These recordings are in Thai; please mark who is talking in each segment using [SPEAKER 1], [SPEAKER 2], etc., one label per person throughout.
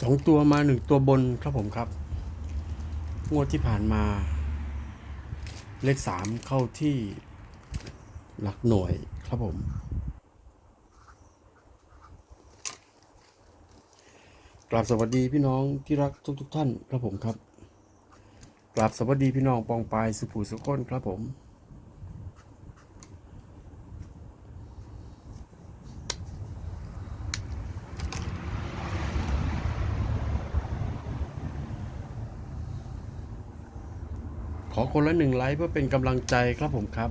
[SPEAKER 1] สองตัวมาหนึ่งตัวบนครับผมครับ งวดที่ผ่านมา เลขสามเข้าที่หลักหน่วยครับผม กราบสวัสดีพี่น้องที่รักทุกทท่านครับผมครับกราบสวัสดีพี่น้องปองปายสุภูสุขนครับผม ขอคนละหนึ่งไลค์เพื่อเป็นกำลังใจครับผมครับ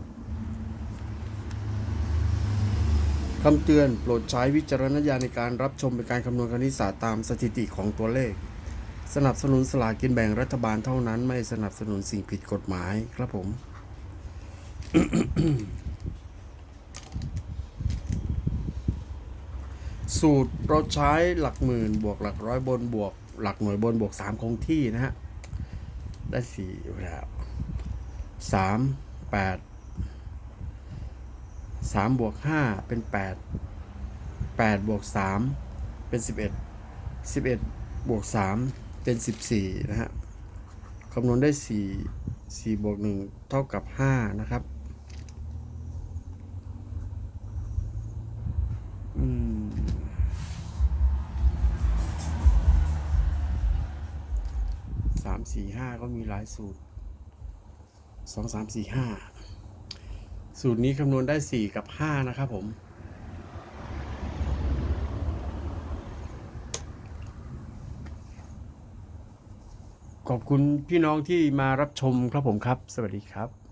[SPEAKER 1] คำเตือนโปรดใช้วิจารณญาณในการรับชมเป็นการคำนวณคณิตศาสตร์ตามสถิติของตัวเลข สนับสนุนสลากกินแบ่งรัฐบาลเท่านั้น ไม่สนับสนุนสิ่งผิดกฎหมายครับผม สูตรเราใช้หลักหมื่นบวกหลักร้อยบนบวก หลักหน่วยบนบวกสามคงที่นะฮะ ได้สี่อยู่แล้วสามแปดสามบวกห้าเป็นแปดแปดบวกสามเป็นสิบเอ็ดสิบเอ็ดบวกสามเป็นสิบสี่นะฮะคำนวณได้สี่สี่บวกหนึ่งเท่ากับห้านะครับ สามสี่ห้าก็มีหลายสูตรสองสามสี่ห้าสูตรนี้คำนวณได้สี่กับห้านะครับผมขอบคุณพี่น้องที่มารับชมครับผมครับ สวัสดีครับ